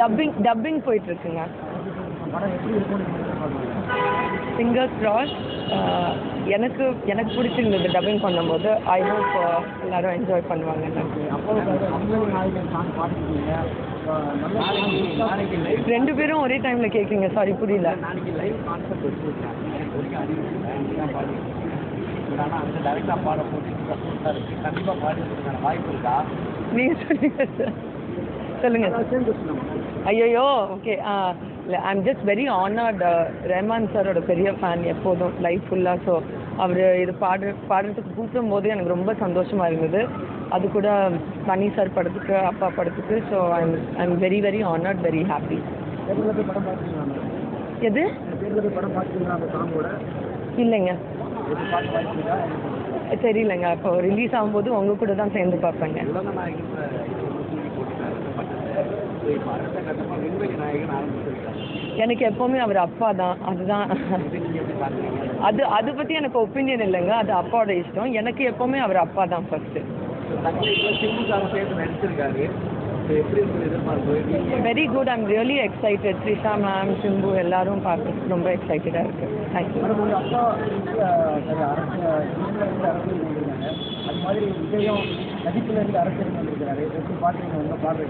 Dubbing dubbing போயிட்டுருக்குங்க. படம் finger cross எனக்கு எனக்கு பிடிச்சிருந்தது டப்பிங் பண்ணும்போது. ஐ ஹோப் எல்லாரும் என்ஜாய் பண்ணுவாங்கன்னு ரெண்டு பேரும் ஒரே டைம்ல கேட்குறீங்க சாரி புரியல. நாளைக்கு இல்லை ஆனால் அந்த பாட போட்டு கண்டிப்பாக நீங்க சொல்லுங்க சார் சொல்லுங்க. சார் சேம் கொஸ்டின் ஐயோ ஓகே இல்லை I am just very honoured Rahman சாரோட பெரிய ஃபேன் எப்போதும் லைஃப் ஃபுல்லாக ஸோ அவர் இது பாடு பாடுறதுக்கு கூப்பிடும் போது எனக்கு ரொம்ப சந்தோஷமாக இருந்தது. அது கூட மணி சார் படத்துக்கு அப்பா படத்துக்கு so I'm I'm very very honoured very happy எது? இல்லைங்க. இருக்கா தெரியலங்க அப்போ ரிலீஸ் ஆகும்போது உங்கள் கூட தான் சேர்ந்து பார்ப்பேங்க. எனக்கு எப்போவுமே அவர் அப்பா தான். அதுதான். அது அதை பற்றி எனக்கு ஒப்பீனியன் இல்லைங்க. அது அப்பாவோட இஷ்டம். எனக்கு எப்போவுமே அவர் அப்பா தான் first very good I'm really excited Trisha ma'am Simbu எல்லாரும் பார்க்க ரொம்ப எக்ஸைட்டடாக இருக்கு. Thank you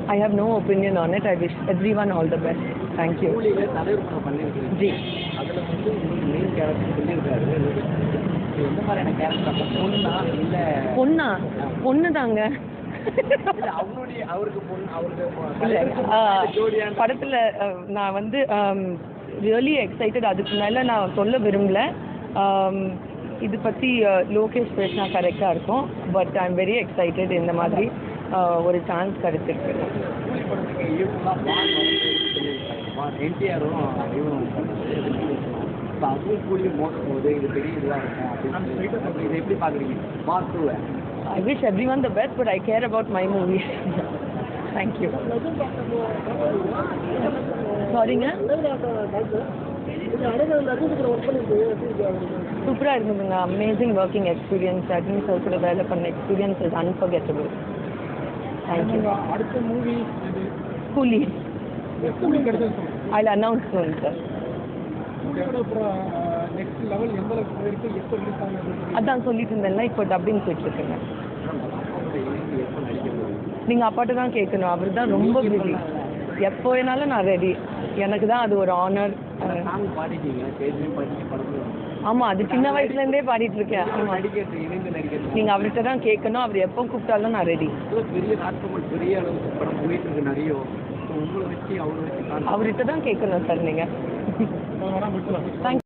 I have no opinion on it I wish everyone all the best thank you படம் பண்ணியிருக்கீங்க ஜி பொண்ணா பொண்ணு? தாங்க அவருக்கு அவருக்கு ஜோடியான படத்தில் நான் வந்து ரியலி எக்ஸைட்டட் அதுக்கு மேலே நான் சொல்ல விரும்பல. இது பற்றி லோகேஷ் பேசினா கரெக்டாக இருக்கும். But I am very excited இந்த மாதிரி ஒரு சான்ஸ் கிடைச்சிருக்கு. கூலி அதுவும் கூலியும் மோதும் போது இது பெரிய இதுவாக இருக்கும் அப்படின்னு இதை எப்படி பார்க்குறீங்க டூவை I wish everyone the best, but I care about my movies. Thank you. சாரிங்க சூப்பராக இருந்ததுங்க. Amazing working experience admin sir கூட வேலை பண்ண experience is unforgettable thank you அடுத்த movie Coolie I announce soon sir next level எந்த அளவுக்கு போயிருக்கு எப்போ ரிலீஸ் ஆகுது அதான் சொல்லிட்டு இருந்தேன்ல இப்போ டப்பிங் நடிக்க போகுது? நீங்கள் அப்பாட்ட தான் கேட்கணும் அவர் தான் ரொம்ப பிஸி எப்போ வேணாலும் நான் ரெடி எனக்கு தான் அது ஒரு ஆனர் ஆமாம் அது சின்ன வயசுலேருந்தே பாடிட்டு இருக்கேன் நீங்கள் அவர்கிட்ட தான் கேட்கணும் அவர் எப்போ கூப்பிட்டாலும் நான் ரெடி பெரிய பெரிய போயிட்டு வச்சு அவர்கிட்ட தான் கேட்கணும் சார் நீங்கள் தேங்க்